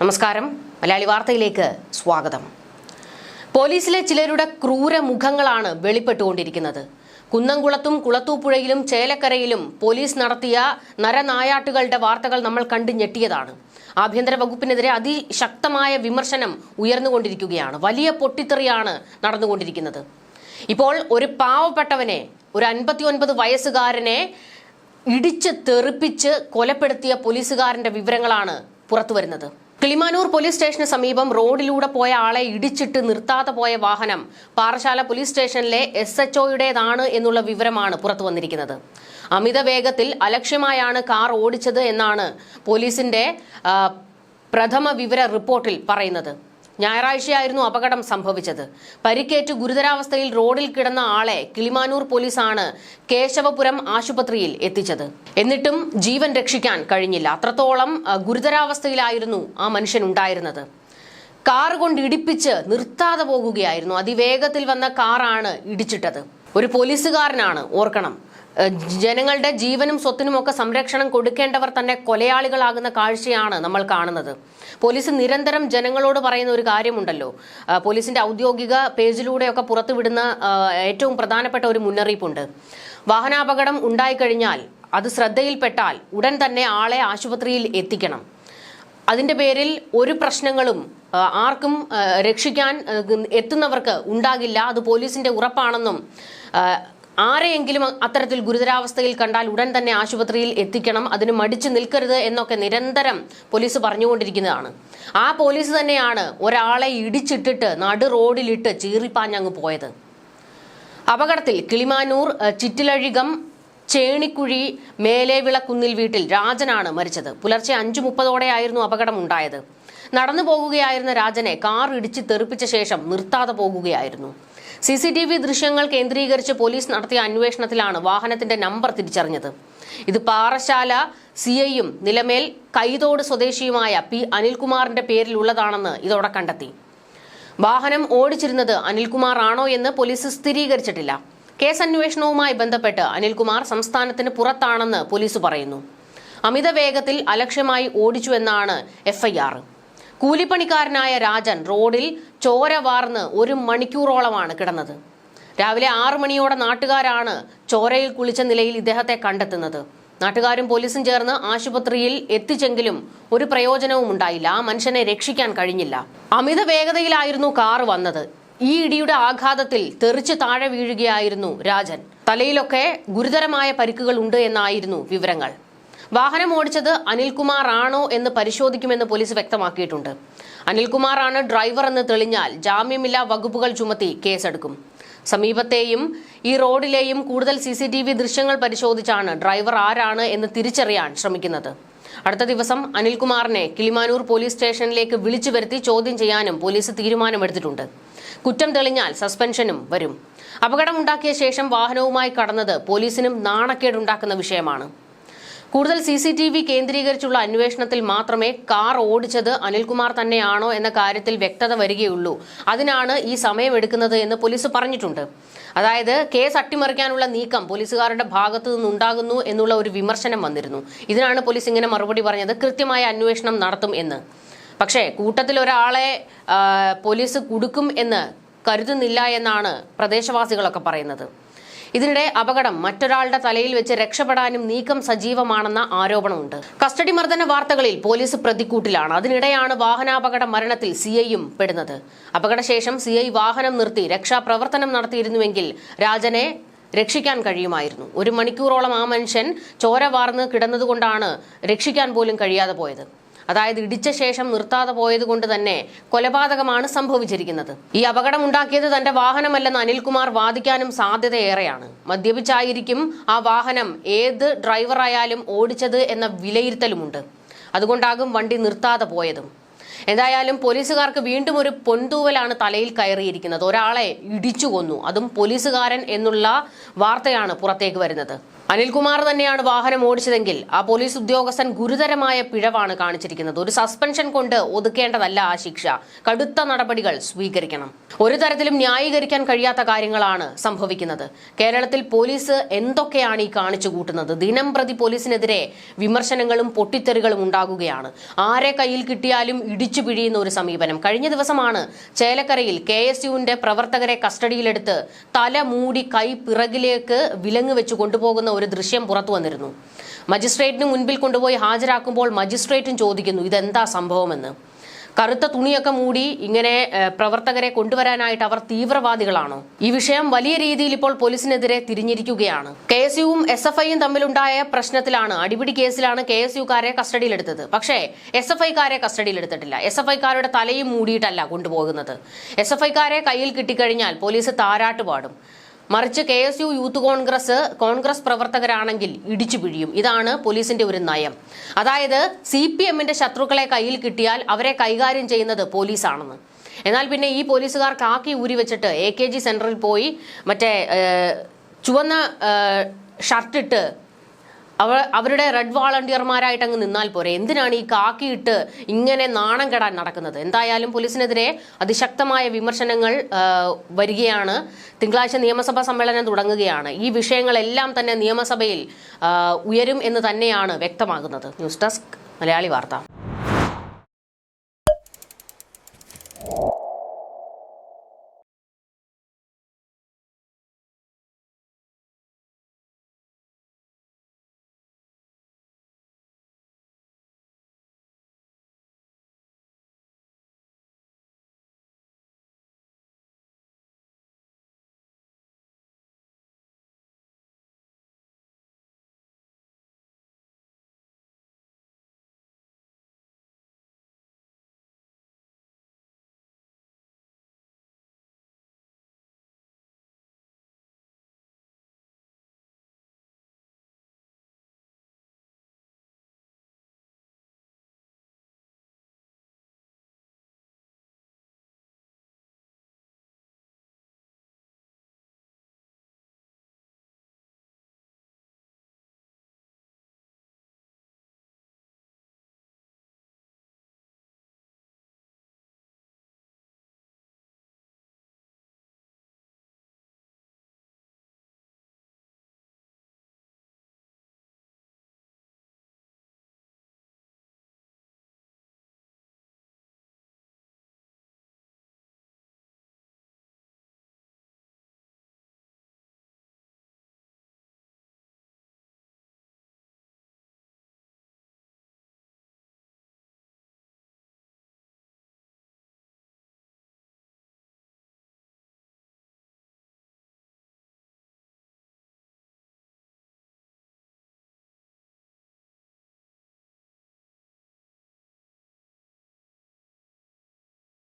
നമസ്കാരം. മലയാളി വാർത്തയിലേക്ക് സ്വാഗതം. പോലീസിലെ ചിലരുടെ ക്രൂര മുഖങ്ങളാണ് വെളിപ്പെട്ടുകൊണ്ടിരിക്കുന്നത്. കുന്നംകുളത്തും കുളത്തൂപ്പുഴയിലും ചേലക്കരയിലും പോലീസ് നടത്തിയ നരനായാട്ടുകളുടെ വാർത്തകൾ നമ്മൾ കണ്ടു ഞെട്ടിയതാണ്. ആഭ്യന്തര വകുപ്പിനെതിരെ അതിശക്തമായ വിമർശനം ഉയർന്നുകൊണ്ടിരിക്കുകയാണ്. വലിയ പൊട്ടിത്തെറിയാണ് നടന്നുകൊണ്ടിരിക്കുന്നത്. ഇപ്പോൾ ഒരു പാവപ്പെട്ടവനെ ഒരു അൻപത്തിയൊൻപത് വയസ്സുകാരനെ ഇടിച്ച് തെറിപ്പിച്ച് കൊലപ്പെടുത്തിയ പോലീസുകാരന്റെ വിവരങ്ങളാണ് പുറത്തുവരുന്നത്. കിളിമാനൂർ പോലീസ് സ്റ്റേഷന് സമീപം റോഡിലൂടെ പോയ ആളെ ഇടിച്ചിട്ട് നിർത്താതെ പോയ വാഹനം പാറശാല പോലീസ് സ്റ്റേഷനിലെ എസ് എച്ച് ഒയുടേതാണ് എന്നുള്ള വിവരമാണ് പുറത്തു വന്നിരിക്കുന്നത്. അമിത വേഗത്തിൽ അലക്ഷ്യമായാണ് കാർ ഓടിച്ചത് എന്നാണ് പോലീസിന്റെ പ്രഥമ വിവര റിപ്പോർട്ടിൽ പറയുന്നത്. ഞായറാഴ്ചയായിരുന്നു അപകടം സംഭവിച്ചത്. പരിക്കേറ്റ് ഗുരുതരാവസ്ഥയിൽ റോഡിൽ കിടന്ന ആളെ കിളിമാനൂർ പോലീസാണ് കേശവപുരം ആശുപത്രിയിൽ എത്തിച്ചത്. എന്നിട്ടും ജീവൻ രക്ഷിക്കാൻ കഴിഞ്ഞില്ല. അത്രത്തോളം ഗുരുതരാവസ്ഥയിലായിരുന്നു ആ മനുഷ്യൻ ഉണ്ടായിരുന്നത്. കാർ കൊണ്ട് ഇടിപ്പിച്ച് നിർത്താതെ പോകുകയായിരുന്നു. അതിവേഗത്തിൽ വന്ന കാറാണ് ഇടിച്ചിട്ടത്. ഒരു പോലീസുകാരനാണ് ഓർക്കണം. ജനങ്ങളുടെ ജീവനും സ്വത്തിനും ഒക്കെ സംരക്ഷണം കൊടുക്കേണ്ടവർ തന്നെ കൊലയാളികളാകുന്ന കാഴ്ചയാണ് നമ്മൾ കാണുന്നത്. പോലീസ് നിരന്തരം ജനങ്ങളോട് പറയുന്ന ഒരു കാര്യമുണ്ടല്ലോ. പോലീസിന്റെ ഔദ്യോഗിക പേജിലൂടെയൊക്കെ പുറത്തുവിടുന്ന ഏറ്റവും പ്രധാനപ്പെട്ട ഒരു മുന്നറിയിപ്പുണ്ട്. വാഹനാപകടം ഉണ്ടായിക്കഴിഞ്ഞാൽ അത് ശ്രദ്ധയിൽപ്പെട്ടാൽ ഉടൻ തന്നെ ആളെ ആശുപത്രിയിൽ എത്തിക്കണം. അതിന്റെ പേരിൽ ഒരു പ്രശ്നങ്ങളും ആർക്കും രക്ഷിക്കാൻ എത്തുന്നവർക്ക് ഉണ്ടാകില്ല. അത് പോലീസിന്റെ ഉറപ്പാണെന്നും ആരെയെങ്കിലും അത്തരത്തിൽ ഗുരുതരാവസ്ഥയിൽ കണ്ടാൽ ഉടൻ തന്നെ ആശുപത്രിയിൽ എത്തിക്കണം അതിന് മടിച്ചു നിൽക്കരുത് എന്നൊക്കെ നിരന്തരം പോലീസ് പറഞ്ഞുകൊണ്ടിരിക്കുന്നതാണ്. ആ പോലീസ് തന്നെയാണ് ഒരാളെ ഇടിച്ചിട്ടിട്ട് നടു റോഡിലിട്ട് ചീറിപ്പാഞ്ഞങ്ങ് പോയത്. അപകടത്തിൽ കിളിമാനൂർ ചിറ്റിലഴികം ചേണിക്കുഴി മേലേവിളക്കുന്നിൽ വീട്ടിൽ രാജനാണ് മരിച്ചത്. പുലർച്ചെ അഞ്ചു മുപ്പതോടെയായിരുന്നു അപകടം ഉണ്ടായത് നടന്നു പോകുകയായിരുന്ന രാജനെ കാർ ഇടിച്ച് തെറിപ്പിച്ച ശേഷം നിർത്താതെ പോകുകയായിരുന്നു. സി സി ടി വി ദൃശ്യങ്ങൾ കേന്ദ്രീകരിച്ച് പോലീസ് നടത്തിയ അന്വേഷണത്തിലാണ് വാഹനത്തിന്റെ നമ്പർ തിരിച്ചറിഞ്ഞത്. ഇത് പാറശാല സി ഐയും നിലമേൽ കൈതോട് സ്വദേശിയുമായ പി അനിൽകുമാറിന്റെ പേരിലുള്ളതാണെന്ന് ഇതോടെ കണ്ടെത്തി. വാഹനം ഓടിച്ചിരുന്നത് അനിൽകുമാർ ആണോ എന്ന് പോലീസ് സ്ഥിരീകരിച്ചിട്ടില്ല. കേസ് അന്വേഷണവുമായി ബന്ധപ്പെട്ട് അനിൽകുമാർ സംസ്ഥാനത്തിന് പുറത്താണെന്ന് പോലീസ് പറയുന്നു. അമിത വേഗത്തിൽ അലക്ഷ്യമായി ഓടിച്ചുവെന്നാണ് എഫ്ഐആർ. കൂലിപ്പണിക്കാരനായ രാജൻ റോഡിൽ ചോര വാർന്ന് ഒരു മണിക്കൂറോളമാണ് കിടന്നത്. രാവിലെ ആറു മണിയോടെ നാട്ടുകാരാണ് ചോരയിൽ കുളിച്ച നിലയിൽ ഇദ്ദേഹത്തെ കണ്ടെത്തുന്നത്. നാട്ടുകാരും പോലീസും ചേർന്ന് ആശുപത്രിയിൽ എത്തിച്ചെങ്കിലും ഒരു പ്രയോജനവും ഉണ്ടായില്ല. ആ മനുഷ്യനെ രക്ഷിക്കാൻ കഴിഞ്ഞില്ല. അമിത വേഗതയിലായിരുന്നു കാർ വന്നത്. ഈ ഇടിയുടെ ആഘാതത്തിൽ തെറിച്ച് താഴെ വീഴുകയായിരുന്നു രാജൻ. തലയിലൊക്കെ ഗുരുതരമായ പരിക്കുകൾ ഉണ്ട് എന്നായിരുന്നു വിവരങ്ങൾ. വാഹനം ഓടിച്ചത് അനിൽകുമാർ ആണോ എന്ന് പരിശോധിക്കുമെന്ന് പോലീസ് വ്യക്തമാക്കിയിട്ടുണ്ട്. അനിൽകുമാർ ആണ് ഡ്രൈവർ എന്ന് തെളിഞ്ഞാൽ ജാമ്യമില്ലാ വകുപ്പുകൾ ചുമത്തി കേസെടുക്കും. സമീപത്തെയും ഈ റോഡിലെയും കൂടുതൽ സി സി ടി വി ദൃശ്യങ്ങൾ പരിശോധിച്ചാണ് ഡ്രൈവർ ആരാണ് എന്ന് തിരിച്ചറിയാൻ ശ്രമിക്കുന്നത്. അടുത്ത ദിവസം അനിൽകുമാറിനെ കിളിമാനൂർ പോലീസ് സ്റ്റേഷനിലേക്ക് വിളിച്ചു വരുത്തി ചോദ്യം ചെയ്യാനും പോലീസ് തീരുമാനമെടുത്തിട്ടുണ്ട്. കുറ്റം തെളിഞ്ഞാൽ സസ്പെൻഷനും വരും. അപകടമുണ്ടാക്കിയ ശേഷം വാഹനവുമായി കടന്നത് പോലീസിനും നാണക്കേടുണ്ടാക്കുന്ന വിഷയമാണ്. കൂടുതൽ സി സി ടി വി കേന്ദ്രീകരിച്ചുള്ള അന്വേഷണത്തിൽ മാത്രമേ കാർ ഓടിച്ചത് അനിൽകുമാർ തന്നെയാണോ എന്ന കാര്യത്തിൽ വ്യക്തത വരികയുള്ളൂ. അതിനാണ് ഈ സമയമെടുക്കുന്നത് എന്ന് പോലീസ് പറഞ്ഞിട്ടുണ്ട്. അതായത് കേസ് അട്ടിമറിക്കാനുള്ള നീക്കം പോലീസുകാരുടെ ഭാഗത്തു നിന്നുണ്ടാകുന്നു എന്നുള്ള ഒരു വിമർശനം വന്നിരുന്നു. ഇതിനാണ് പോലീസ് ഇങ്ങനെ മറുപടി പറഞ്ഞത്. കൃത്യമായ അന്വേഷണം നടത്തും എന്ന്. പക്ഷേ കൂട്ടത്തിൽ ഒരാളെ പോലീസ് കൊടുക്കും എന്ന് കരുതുന്നില്ല എന്നാണ് പ്രദേശവാസികളൊക്കെ പറയുന്നത്. ഇതിനിടെ അപകടം മറ്റൊരാളുടെ തലയിൽ വെച്ച് രക്ഷപ്പെടാനും നീക്കം സജീവമാണെന്ന ആരോപണമുണ്ട്. കസ്റ്റഡി മർദ്ദന വാർത്തകളിൽ പോലീസ് പ്രതിക്കൂട്ടിലാണ്. അതിനിടെയാണ് വാഹനാപകട മരണത്തിൽ സി ഐയും പെടുന്നത്. അപകടശേഷം സി ഐ വാഹനം നിർത്തി രക്ഷാപ്രവർത്തനം നടത്തിയിരുന്നുവെങ്കിൽ രാജനെ രക്ഷിക്കാൻ കഴിയുമായിരുന്നു. ഒരു മണിക്കൂറോളം ആ മനുഷ്യൻ ചോര വാർന്ന് കിടന്നതുകൊണ്ടാണ് രക്ഷിക്കാൻ പോലും കഴിയാതെ പോയത്. അതായത് ഇടിച്ച ശേഷം നിർത്താതെ പോയതുകൊണ്ട് തന്നെ കൊലപാതകമാണ് സംഭവിച്ചിരിക്കുന്നത്. ഈ അപകടം ഉണ്ടാക്കിയത് തന്റെ വാഹനമല്ലെന്ന് അനിൽകുമാർ വാദിക്കാനും സാധ്യതയേറെയാണ്. മദ്യപിച്ചായിരിക്കും ആ വാഹനം ഏത് ഡ്രൈവറായാലും ഓടിച്ചത് എന്ന വിലയിരുത്തലുമുണ്ട്. അതുകൊണ്ടാകും വണ്ടി നിർത്താതെ പോയതും. എന്തായാലും പോലീസുകാർക്ക് വീണ്ടും ഒരു പൊൻതൂവലാണ് തലയിൽ കയറിയിരിക്കുന്നത്. ഒരാളെ ഇടിച്ചു കൊന്നു. അതും പോലീസുകാരൻ എന്നുള്ള വാർത്തയാണ് പുറത്തേക്ക് വരുന്നത്. അനിൽകുമാർ തന്നെയാണ് വാഹനം ഓടിച്ചതെങ്കിൽ ആ പോലീസ് ഉദ്യോഗസ്ഥൻ ഗുരുതരമായ പിഴവാണ് കാണിച്ചിരിക്കുന്നത്. ഒരു സസ്പെൻഷൻ കൊണ്ട് ഒതുക്കേണ്ടതല്ല ആ ശിക്ഷ. കടുത്ത നടപടികൾ സ്വീകരിക്കണം. ഒരു തരത്തിലും ന്യായീകരിക്കാൻ കഴിയാത്ത കാര്യങ്ങളാണ് സംഭവിക്കുന്നത്. കേരളത്തിൽ പോലീസ് എന്തൊക്കെയാണ് ഈ കാണിച്ചു കൂട്ടുന്നത്? ദിനം പ്രതി പോലീസിനെതിരെ വിമർശനങ്ങളും പൊട്ടിത്തെറികളും ഉണ്ടാകുകയാണ്. ആരെ കയ്യിൽ കിട്ടിയാലും ഇടിച്ചു പിഴിയുന്ന ഒരു സമീപനം. കഴിഞ്ഞ ദിവസമാണ് ചേലക്കരയിൽ കെ എസ് യുവിന്റെ പ്രവർത്തകരെ കസ്റ്റഡിയിലെടുത്ത് തല മൂടി കൈ പിറകിലേക്ക് വിലങ്ങ് വെച്ച് കൊണ്ടുപോകുന്ന ഒരു ദൃശ്യം പുറത്തു വന്നിരുന്നു. മജിസ്ട്രേറ്റിന് മുൻപിൽ കൊണ്ടുപോയി ഹാജരാക്കുമ്പോൾ മജിസ്ട്രേറ്റും ചോദിക്കുന്നു ഇതെന്താ സംഭവമെന്ന്? കറുത്ത തുണിയൊക്കെ മൂടി ഇങ്ങനെ പ്രവർത്തകരെ കൊണ്ടുവരാനായിട്ട് അവർ തീവ്രവാദികളാണോ? ഈ വിഷയം വലിയ രീതിയിൽ ഇപ്പോൾ പോലീസിനെതിരെ തിരിഞ്ഞിരിക്കുകയാണ്. കെ എസ് യുവും എസ് എഫ് ഐയും തമ്മിലുണ്ടായ പ്രശ്നത്തിലാണ് അടിപിടി കേസിലാണ് കെ എസ് യുക്കാരെ കസ്റ്റഡിയിലെടുത്തത്. പക്ഷേ എസ് എഫ് ഐക്കാരെ കസ്റ്റഡിയിലെടുത്തിട്ടില്ല. എസ് എഫ് ഐക്കാരുടെ തലയും മൂടിയിട്ടല്ല കൊണ്ടുപോകുന്നത്. എസ് എഫ് ഐക്കാരെ കയ്യിൽ കിട്ടിക്കഴിഞ്ഞാൽ പോലീസ് താരാട്ട് പാടും. മറിച്ച് K S U Youth Congress Congress പ്രവർത്തകരാണെങ്കിൽ ഇടിച്ചു പിഴിയും. ഇതാണ് പോലീസിന്റെ ഒരു നയം. അതായത് സി പി എമ്മിന്റെ ശത്രുക്കളെ കയ്യിൽ കിട്ടിയാൽ അവരെ കൈകാര്യം ചെയ്യുന്നത് പോലീസാണെന്ന്. എന്നാൽ പിന്നെ ഈ പോലീസുകാർ കാക്കി ഊരി വെച്ചിട്ട് എ കെ ജി സെന്ററിൽ പോയി മറ്റേ ചുവന്ന ഷർട്ടിട്ട് അവ അവരുടെ റെഡ് വാളണ്ടിയർമാരായിട്ട് അങ്ങ് നിന്നാൽ പോരെ. എന്തിനാണ് ഈ കാക്കിയിട്ട് ഇങ്ങനെ നാണം കെടാൻ നടക്കുന്നത്? എന്തായാലും പോലീസിനെതിരെ അതിശക്തമായ വിമർശനങ്ങൾ വരികയാണ്. തിങ്കളാഴ്ച നിയമസഭാ സമ്മേളനം തുടങ്ങുകയാണ്. ഈ വിഷയങ്ങളെല്ലാം തന്നെ നിയമസഭയിൽ ഉയരും എന്ന് തന്നെയാണ് വ്യക്തമാകുന്നത്. ന്യൂസ് ഡെസ്ക് മലയാളി വാർത്ത.